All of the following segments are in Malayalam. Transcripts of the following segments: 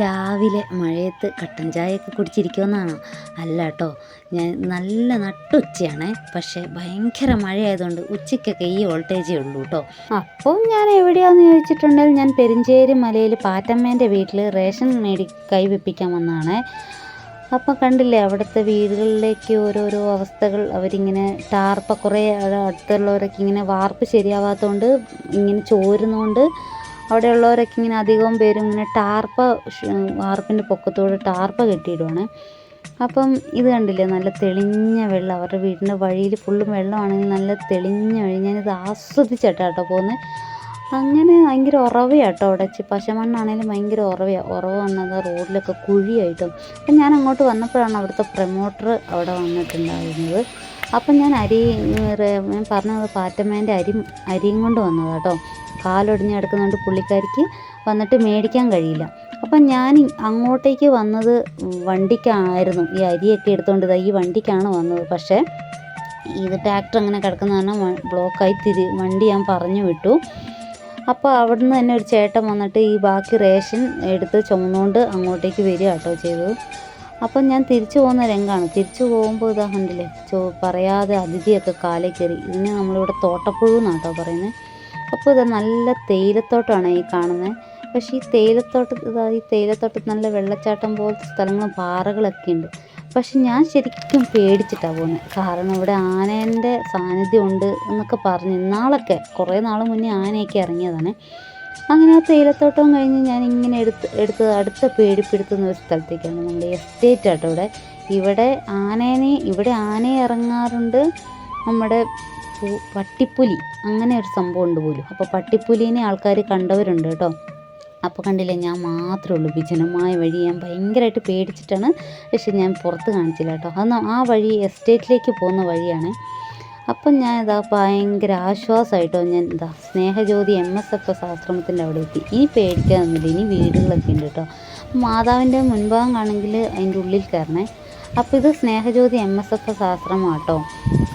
രാവിലെ മഴയത്ത് കട്ടൻ ചായയൊക്കെ കുടിച്ചിരിക്കുമെന്നാണോ. അല്ല കേട്ടോ ഞാൻ നല്ല നട്ടുച്ചയാണേ. പക്ഷേ ഭയങ്കര മഴയായതുകൊണ്ട് ഉച്ചയ്ക്കൊക്കെ ഈ വോൾട്ടേജേ ഉള്ളൂ കേട്ടോ അപ്പോൾ ഞാൻ എവിടെയാന്ന് ചോദിച്ചിട്ടുണ്ടെങ്കിൽ ഞാൻ പെരിഞ്ചേരി മലയിൽ പാറ്റമ്മേന്റെ വീട്ടിൽ റേഷൻ മേടി കൈവെപ്പിക്കാൻ വന്നതാണേ അപ്പോൾ കണ്ടില്ലേ അവിടുത്തെ വീടുകളിലേക്ക് ഓരോരോ അവസ്ഥകൾ അവരിങ്ങനെ ടാർപ്പ കുറേ അടുത്തുള്ളവരൊക്കെ ഇങ്ങനെ വാർപ്പ് ശരിയാവാത്തതുകൊണ്ട് ഇങ്ങനെ ചോരുന്നതുകൊണ്ട് അവിടെയുള്ളവരൊക്കെ ഇങ്ങനെ അധികവും പേരും ഇങ്ങനെ ടാർപ്പ വാർപ്പിന്റെ പൊക്കത്തോട് ടാർപ്പ കെട്ടിയിടുവാണ്. അപ്പം ഇത് കണ്ടില്ലേ നല്ല തെളിഞ്ഞ വെള്ളം അവരുടെ വീടിന്റെ വഴിയിൽ ഫുള്ളും വെള്ളമാണെങ്കിൽ നല്ല തെളിഞ്ഞ വഴി. ഞാനിത് ആസ്വദിച്ചിട്ടാണ് കേട്ടോ പോകുന്നത് അങ്ങനെ ഭയങ്കര ഉറവയാട്ടോ അവിടെ. പശമണ്ണാണേലും ഭയങ്കര ഉറവയാണ് ഉറവ് വന്നത് റോഡിലൊക്കെ കുഴിയായിട്ടും. അപ്പം ഞാൻ അങ്ങോട്ട് വന്നപ്പോഴാണ് അവിടുത്തെ പ്രൊമോട്ടർ അവിടെ വന്നിട്ടുണ്ടായിരുന്നത്. അപ്പം ഞാൻ അരി ഞാൻ പറഞ്ഞത് പാറ്റമ്മേന്റെ അരി അരിയും കൊണ്ട് വന്നത് കേട്ടോ കാലൊടിഞ്ഞ് കിടക്കുന്നതുകൊണ്ട് പുള്ളിക്കാരിക്ക് വന്നിട്ട് മേടിക്കാൻ കഴിയില്ല. അപ്പം ഞാൻ അങ്ങോട്ടേക്ക് വന്നത് വണ്ടിക്കായിരുന്നു. ഈ അരിയൊക്കെ എടുത്തുകൊണ്ട് ഈ വണ്ടിക്കാണ് വന്നത്. പക്ഷേ ഇത് ട്രാക്ടർ അങ്ങനെ കിടക്കുന്ന കാരണം ബ്ലോക്കായി തിരി വണ്ടി ഞാൻ പറഞ്ഞു വിട്ടു. അപ്പോൾ അവിടുന്ന് തന്നെ ഒരു ചേട്ടൻ വന്നിട്ട് ഈ ബാക്കി റേഷൻ എടുത്ത് ചുമന്നുകൊണ്ട് അങ്ങോട്ടേക്ക് വരിക കേട്ടോ ചെയ്തത്. അപ്പം ഞാൻ തിരിച്ചു പോകുന്ന രംഗമാണ് തിരിച്ചു പോകുമ്പോൾ ഇതാ കണ്ടില്ലേ? ചോ പറയാതെ അതിഥിയൊക്കെ കാലേ കയറി. ഇതിന് നമ്മളിവിടെ തോട്ടപ്പുഴു എന്നാട്ടോ പറയുന്നത് അപ്പോൾ ഇത് നല്ല തേയിലത്തോട്ടമാണ് ഈ കാണുന്നത്. പക്ഷേ ഈ തേയിലത്തോട്ട ഈ തേയിലത്തോട്ടത്ത് നല്ല വെള്ളച്ചാട്ടം പോലത്തെ സ്ഥലങ്ങളും പാറകളൊക്കെ ഉണ്ട്. പക്ഷെ ഞാൻ ശരിക്കും പേടിച്ചിട്ടാണ് പോകുന്നത് കാരണം ഇവിടെ ആനേന്റെ സാന്നിധ്യം ഉണ്ട് എന്നൊക്കെ പറഞ്ഞ് ഇന്നാളൊക്കെ കുറേ നാൾ മുന്നേ ആനയൊക്കെ ഇറങ്ങിയതാണ്. അങ്ങനെ ആ തേയിലത്തോട്ടം കഴിഞ്ഞ് ഞാൻ ഇങ്ങനെ എടുത്ത് എടുത്ത് അടുത്ത പേടിപ്പെടുത്തുന്ന ഒരു സ്ഥലത്തേക്കാണ് നമ്മുടെ എസ്റ്റേറ്റ് ആട്ടോ ഇവിടെ. ഇവിടെ ആനേനെ ഇവിടെ ആനയെ ഇറങ്ങാറുണ്ട്. നമ്മുടെ പട്ടിപ്പുലി. അങ്ങനെ ഒരു സംഭവം ഉണ്ട് പോലും. അപ്പോൾ പട്ടിപ്പുലിനെ ആൾക്കാർ കണ്ടവരുണ്ട് കേട്ടോ. അപ്പോൾ കണ്ടില്ലേ ഞാൻ മാത്രമേ ഉള്ളൂ വിജനമായ വഴി. ഞാൻ ഭയങ്കരമായിട്ട് പേടിച്ചിട്ടാണ്. പക്ഷെ ഞാൻ പുറത്ത് കാണിച്ചില്ല കേട്ടോ. അത് ആ വഴി എസ്റ്റേറ്റിലേക്ക് പോകുന്ന വഴിയാണ്. അപ്പം ഞാൻ ഇതാ ഭയങ്കര ആശ്വാസമായിട്ടോ ഞാൻ ഇതാ Snehajyothi M S F S ആശ്രമത്തിന്റെ അവിടെ എത്തി. ഇനി പേടിക്കാനൊന്നുമില്ല. ഇനി വീടുകളൊക്കെ ഉണ്ട് കേട്ടോ. മാതാവിന്റെ മുൻഭാഗം കാണെങ്കിൽ അതിന്റെ ഉള്ളിൽ കയറണേ. അപ്പോൾ ഇത് സ്നേഹജ്യോതി എം എസ് എഫ് ശാസ്ത്രം ആശ്രമം കേട്ടോ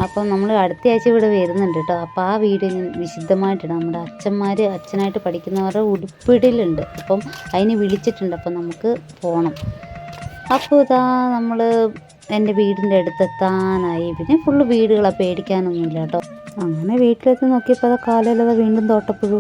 അപ്പം നമ്മൾ അടുത്ത ആഴ്ച ഇവിടെ വരുന്നുണ്ട് കേട്ടോ അപ്പോൾ ആ വീഡിയോ ഞാൻ നമ്മുടെ അച്ഛന്മാർ അച്ഛനായിട്ട് പഠിക്കുന്നവരുടെ ഉടുപ്പിടലുണ്ട്. അപ്പം അതിന് വിളിച്ചിട്ടുണ്ട്. അപ്പം നമുക്ക് പോകണം അപ്പോൾ ഇതാ നമ്മൾ എന്റെ വീടിന്റെ അടുത്തെത്താനായി. പിന്നെ ഫുള്ള് വീടുകളാണ് പേടിക്കാനൊന്നുമില്ല കേട്ടോ അങ്ങനെ വീട്ടിലെത്തി നോക്കിയപ്പോൾ അതാ കാലയിലത് വീണ്ടും തോട്ടപ്പുഴു.